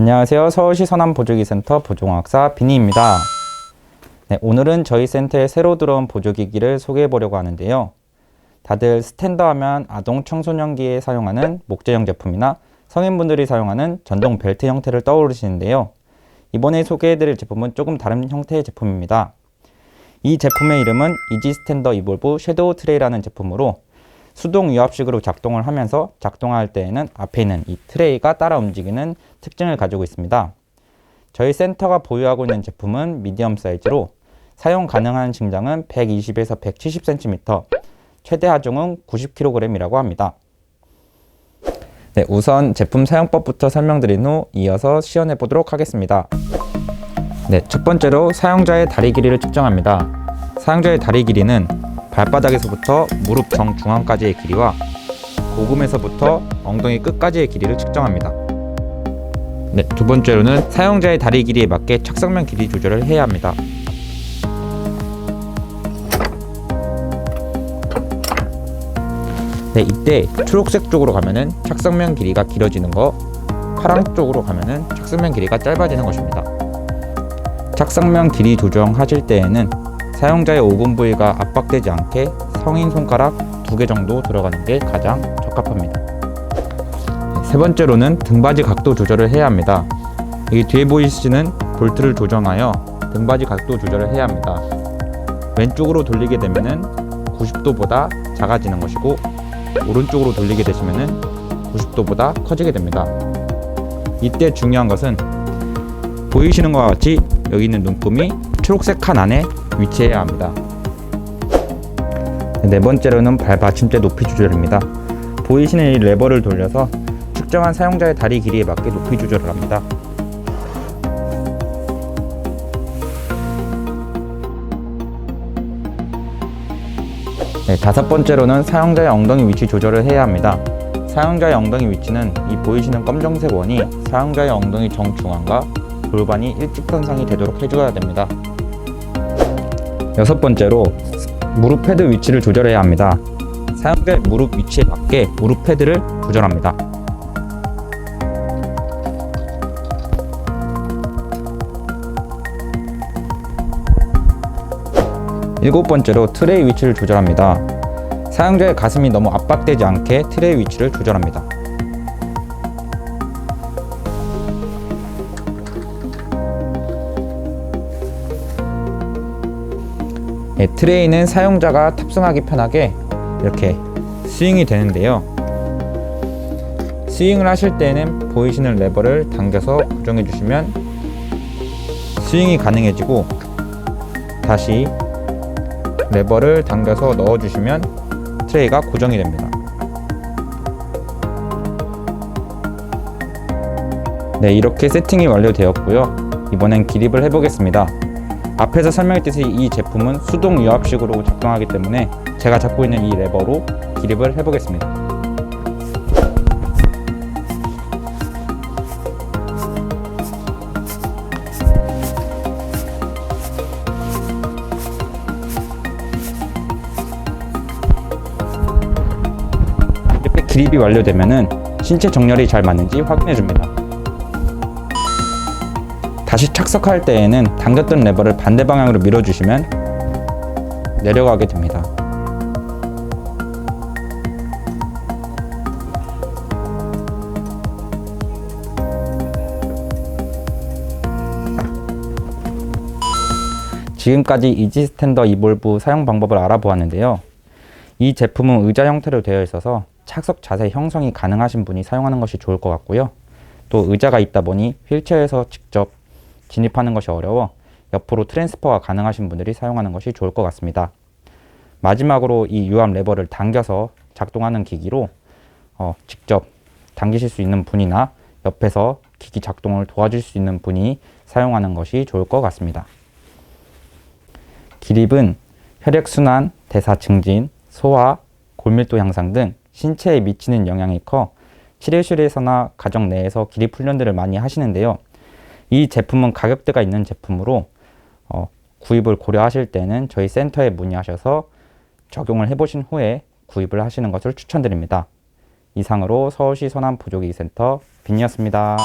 안녕하세요. 서울시 서남보조기센터 보조공학사 비니입니다. 네, 오늘은 저희 센터에 새로 들어온 보조기기를 소개해 보려고 하는데요. 다들 스탠더 하면 아동 청소년기에 사용하는 목재형 제품이나 성인분들이 사용하는 전동 벨트 형태를 떠오르시는데요. 이번에 소개해 드릴 제품은 조금 다른 형태의 제품입니다. 이 제품의 이름은 이지 스탠더 이볼브 섀도우 트레이라는 제품으로 수동 유압식으로 작동을 하면서 작동할 때에는 앞에 있는 이 트레이가 따라 움직이는 특징을 가지고 있습니다. 저희 센터가 보유하고 있는 제품은 미디엄 사이즈로 사용 가능한 증장은 120에서 170cm, 최대 하중은 90kg이라고 합니다. 네, 우선 제품 사용법부터 설명드린 후 이어서 시연해 보도록 하겠습니다. 네, 첫 번째로 사용자의 다리 길이를 측정합니다. 사용자의 다리 길이는 발바닥에서부터 무릎 정중앙까지의 길이와 오금에서부터 엉덩이 끝까지의 길이를 측정합니다. 네, 두 번째로는 사용자의 다리 길이에 맞게 착석면 길이 조절을 해야 합니다. 네, 이때 초록색 쪽으로 가면은 착석면 길이가 길어지는 거, 파랑 쪽으로 가면은 착석면 길이가 짧아지는 것입니다. 착석면 길이 조정하실 때에는 사용자의 오금 부위가 압박되지 않게 성인 손가락 두 개 정도 들어가는 게 가장 적합합니다. 네, 세 번째로는 등받이 각도 조절을 해야 합니다. 이 뒤에 보이시는 볼트를 조정하여 등받이 각도 조절을 해야 합니다. 왼쪽으로 돌리게 되면은 90도보다 작아지는 것이고 오른쪽으로 돌리게 되시면은 90도보다 커지게 됩니다. 이때 중요한 것은 보이시는 것과 같이 여기 있는 눈금이 초록색 칸 안에 위치해야 합니다. 네 번째로는 발 받침대 높이 조절입니다. 보이시는 이 레버를 돌려서 측정한 사용자의 다리 길이에 맞게 높이 조절을 합니다. 네, 다섯 번째로는 사용자의 엉덩이 위치 조절을 해야 합니다. 사용자의 엉덩이 위치는 이 보이시는 검정색 원이 사용자의 엉덩이 정중앙과 골반이 일직선상이 되도록 해줘야 됩니다. 여섯 번째로 무릎 패드 위치를 조절해야 합니다. 사용자의 무릎 위치에 맞게 무릎 패드를 조절합니다. 일곱 번째로 트레이 위치를 조절합니다. 사용자의 가슴이 너무 압박되지 않게 트레이 위치를 조절합니다. 예, 트레이는 사용자가 탑승하기 편하게 이렇게 스윙이 되는데요. 스윙을 하실 때는 보이시는 레버를 당겨서 고정해 주시면 스윙이 가능해지고 다시 레버를 당겨서 넣어 주시면 트레이가 고정이 됩니다. 네, 이렇게 세팅이 완료되었고요. 이번엔 기립을 해보겠습니다. 앞에서 설명했듯이 이 제품은 수동 유압식으로 작동하기 때문에 제가 잡고 있는 이 레버로 기립을 해보겠습니다. 이렇게 기립이 완료되면은 신체 정렬이 잘 맞는지 확인해 줍니다. 다시 착석할 때에는 당겼던 레버를 반대 방향으로 밀어주시면 내려가게 됩니다. 지금까지 이지 스탠더 이볼브 사용 방법을 알아보았는데요. 이 제품은 의자 형태로 되어 있어서 착석 자세 형성이 가능하신 분이 사용하는 것이 좋을 것 같고요. 또 의자가 있다 보니 휠체어에서 직접 진입하는 것이 어려워 옆으로 트랜스퍼가 가능하신 분들이 사용하는 것이 좋을 것 같습니다. 마지막으로 이 유압 레버를 당겨서 작동하는 기기로 어, 직접 당기실 수 있는 분이나 옆에서 기기 작동을 도와줄 수 있는 분이 사용하는 것이 좋을 것 같습니다. 기립은 혈액순환, 대사 증진, 소화, 골밀도 향상 등 신체에 미치는 영향이 커 치료실에서나 가정 내에서 기립 훈련들을 많이 하시는데요. 이 제품은 가격대가 있는 제품으로 어, 구입을 고려하실 때는 저희 센터에 문의하셔서 적용을 해보신 후에 구입을 하시는 것을 추천드립니다. 이상으로 서울시 서남보조기센터 빈이었습니다.